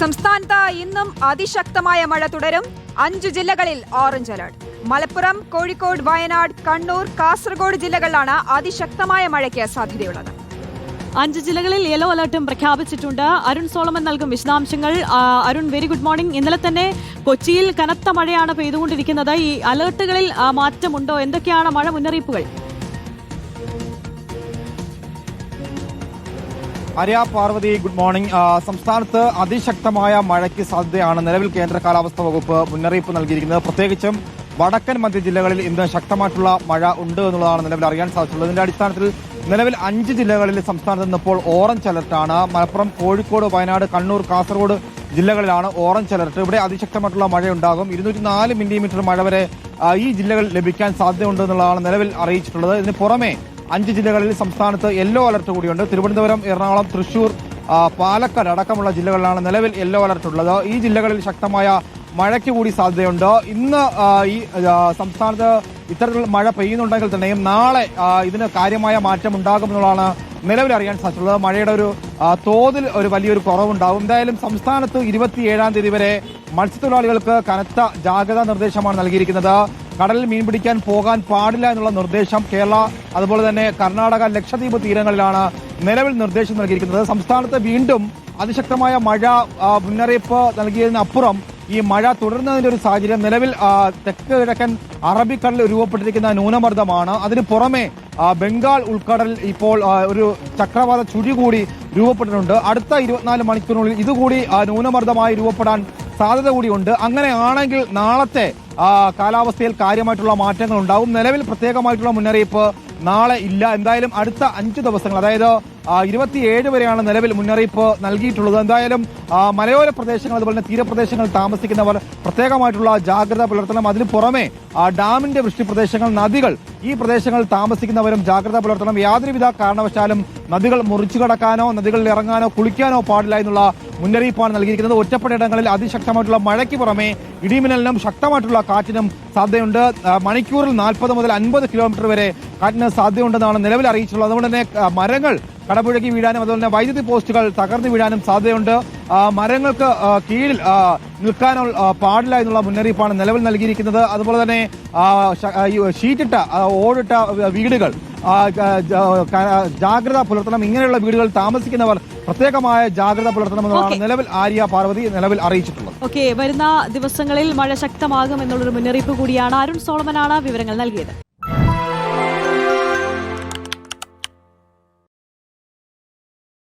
സംസ്ഥാനത്ത് ഇന്നും അതിശക്തമായ മഴ തുടരും. അഞ്ചു ജില്ലകളിൽ ഓറഞ്ച് അലർട്ട് മലപ്പുറം കോഴിക്കോട് വയനാട് കണ്ണൂർ കാസർഗോഡ് ജില്ലകളിലാണ് അതിശക്തമായ മഴയ്ക്ക് സാധ്യതയുള്ളത്. അഞ്ച് ജില്ലകളിൽ യെല്ലോ അലർട്ടും പ്രഖ്യാപിച്ചിട്ടുണ്ട്. അരുൺ സോളമൻ നൽകും വിശദാംശങ്ങൾ. അരുൺ വെരി ഗുഡ് മോർണിംഗ് ഇന്നലെ തന്നെ കൊച്ചിയിൽ കനത്ത മഴയാണ് പെയ്തുകൊണ്ടിരിക്കുന്നത്. ഈ അലർട്ടുകളിൽ മാറ്റമുണ്ടോ? എന്തൊക്കെയാണ് മഴ മുന്നറിയിപ്പുകൾ? ആര്യ പാർവതി ഗുഡ് മോർണിംഗ് സംസ്ഥാനത്ത് അതിശക്തമായ മഴയ്ക്ക് സാധ്യതയാണ് നിലവിൽ കേന്ദ്ര കാലാവസ്ഥാ വകുപ്പ് മുന്നറിയിപ്പ് നൽകിയിരിക്കുന്നത്. പ്രത്യേകിച്ചും വടക്കൻ മധ്യ ജില്ലകളിൽ ഇന്ന് ശക്തമായിട്ടുള്ള മഴ ഉണ്ട് എന്നുള്ളതാണ് നിലവിൽ അറിയാൻ സാധിച്ചുള്ളത് ഇതിന്റെ അടിസ്ഥാനത്തിൽ നിലവിൽ അഞ്ച് ജില്ലകളിൽ സംസ്ഥാനത്ത് നിന്നിപ്പോൾ ഓറഞ്ച് അലർട്ടാണ് മലപ്പുറം കോഴിക്കോട് വയനാട് കണ്ണൂർ കാസർഗോഡ് ജില്ലകളിലാണ് ഓറഞ്ച് അലർട്ട് ഇവിടെ അതിശക്തമായിട്ടുള്ള മഴയുണ്ടാകും. ഇരുന്നൂറ്റി നാല് മില്ലിമീറ്റർ മഴ വരെ ഈ ജില്ലകളിൽ ലഭിക്കാൻ സാധ്യതയുണ്ട് എന്നുള്ളതാണ് നിലവിൽ അറിയിച്ചിട്ടുള്ളത്. ഇതിന് പുറമെ അഞ്ച് ജില്ലകളിൽ സംസ്ഥാനത്ത് യെല്ലോ അലർട്ട് കൂടിയുണ്ട്. തിരുവനന്തപുരം എറണാകുളം തൃശൂർ പാലക്കാട് അടക്കമുള്ള ജില്ലകളിലാണ് നിലവിൽ യെല്ലോ അലർട്ട് ഉള്ളത്. ഈ ജില്ലകളിൽ ശക്തമായ മഴയ്ക്ക് കൂടി സാധ്യതയുണ്ട്. ഇന്ന് ഈ സംസ്ഥാനത്ത് ഇത്തരത്തിലുള്ള മഴ പെയ്യുന്നുണ്ടെങ്കിൽ തന്നെയും നാളെ ഇതിന് കാര്യമായ മാറ്റം ഉണ്ടാകുമെന്നുള്ളതാണ് നിലവിൽ അറിയാൻ സാധിച്ചുള്ളത് മഴയുടെ ഒരു തോതിൽ ഒരു വലിയൊരു കുറവുണ്ടാവും. എന്തായാലും സംസ്ഥാനത്ത് ഇരുപത്തിയേഴാം തീയതി വരെ മത്സ്യത്തൊഴിലാളികൾക്ക് കനത്ത ജാഗ്രതാ നിർദ്ദേശമാണ് നൽകിയിരിക്കുന്നത്. കടലിൽ മീൻ പിടിക്കാൻ പോകാൻ പാടില്ല എന്നുള്ള നിർദ്ദേശം കേരള അതുപോലെ തന്നെ കർണാടക ലക്ഷദ്വീപ് തീരങ്ങളിലാണ് നിലവിൽ നിർദ്ദേശം നൽകിയിരിക്കുന്നത്. സംസ്ഥാനത്ത് വീണ്ടും അതിശക്തമായ മഴ മുന്നറിയിപ്പ് നൽകിയതിനപ്പുറം ഈ മഴ തുടരുന്നതിന്റെ ഒരു സാഹചര്യം നിലവിൽ തെക്ക് കിഴക്കൻ അറബിക്കടലിൽ രൂപപ്പെട്ടിരിക്കുന്ന ന്യൂനമർദ്ദമാണ്. അതിന് പുറമെ ബംഗാൾ ഉൾക്കടലിൽ ഇപ്പോൾ ഒരു ചക്രവാത ചുഴി കൂടി രൂപപ്പെട്ടിട്ടുണ്ട്. അടുത്ത ഇരുപത്തിനാല് മണിക്കൂറിനുള്ളിൽ ഇതുകൂടി ന്യൂനമർദ്ദമായി രൂപപ്പെടാൻ സാധ്യത കൂടിയുണ്ട്. അങ്ങനെയാണെങ്കിൽ നാളത്തെ കാലാവസ്ഥയിൽ കാര്യമായിട്ടുള്ള മാറ്റങ്ങൾ ഉണ്ടാവും നിലവിൽ പ്രത്യേകമായിട്ടുള്ള മുന്നറിയിപ്പ് നാളെ ഇല്ല. എന്തായാലും അടുത്ത അഞ്ച് ദിവസങ്ങൾ അതായത് ഇരുപത്തിയേഴ് വരെയാണ് നിലവിൽ മുന്നറിയിപ്പ് നൽകിയിട്ടുള്ളത്. എന്തായാലും മലയോര പ്രദേശങ്ങൾ അതുപോലെ തന്നെ തീരപ്രദേശങ്ങൾ താമസിക്കുന്നവർ പ്രത്യേകമായിട്ടുള്ള ജാഗ്രത പുലർത്തണം. അതിന് പുറമെ ഡാമിന്റെ വൃഷ്ടി പ്രദേശങ്ങൾ നദികൾ ഈ പ്രദേശങ്ങളിൽ താമസിക്കുന്നവരും ജാഗ്രത പുലർത്തണം. യാതൊരുവിധ കാരണവശാലും നദികൾ മുറിച്ചു കടക്കാനോ നദികളിൽ ഇറങ്ങാനോ കുളിക്കാനോ പാടില്ല എന്നുള്ള മുന്നറിയിപ്പാണ് നൽകിയിരിക്കുന്നത്. ഒറ്റപ്പെട്ടയിടങ്ങളിൽ അതിശക്തമായിട്ടുള്ള മഴയ്ക്ക് പുറമെ ഇടിമിന്നലിനും ശക്തമായിട്ടുള്ള കാറ്റിനും സാധ്യതയുണ്ട്. മണിക്കൂറിൽ നാൽപ്പത് മുതൽ അൻപത് കിലോമീറ്റർ വരെ കാറ്റിന് സാധ്യതയുണ്ടെന്നാണ് നിലവിൽ അറിയിച്ചിട്ടുള്ളത്. അതുകൊണ്ട് തന്നെ മരങ്ങൾ കടപുഴകി വീഴാനും അതുപോലെ തന്നെ വൈദ്യുതി പോസ്റ്റുകൾ തകർന്നു വീഴാനും സാധ്യതയുണ്ട്. മരങ്ങൾക്ക് കീഴിൽ നിൽക്കാനോ പാടില്ല എന്നുള്ള മുന്നറിയിപ്പാണ് നിലവിൽ നൽകിയിരിക്കുന്നത്. അതുപോലെ തന്നെ ഷീറ്റിട്ട ഓടിട്ട വീടുകൾ ജാഗ്രത പുലർത്തണം. ഇങ്ങനെയുള്ള വീടുകൾ താമസിക്കുന്നവർ പ്രത്യേകമായ ജാഗ്രത പുലർത്തണമെന്നാണ്. നിലവിൽ ആര്യ പാർവതി നിലവിൽ അറിയിച്ചിട്ടുള്ളത്. ഓക്കെ വരുന്ന ദിവസങ്ങളിൽ മഴ ശക്തമാകും എന്നുള്ളൊരു മുന്നറിയിപ്പ് കൂടിയാണ് അരുൺ സോളമനാണ് വിവരങ്ങൾ നൽകിയത്.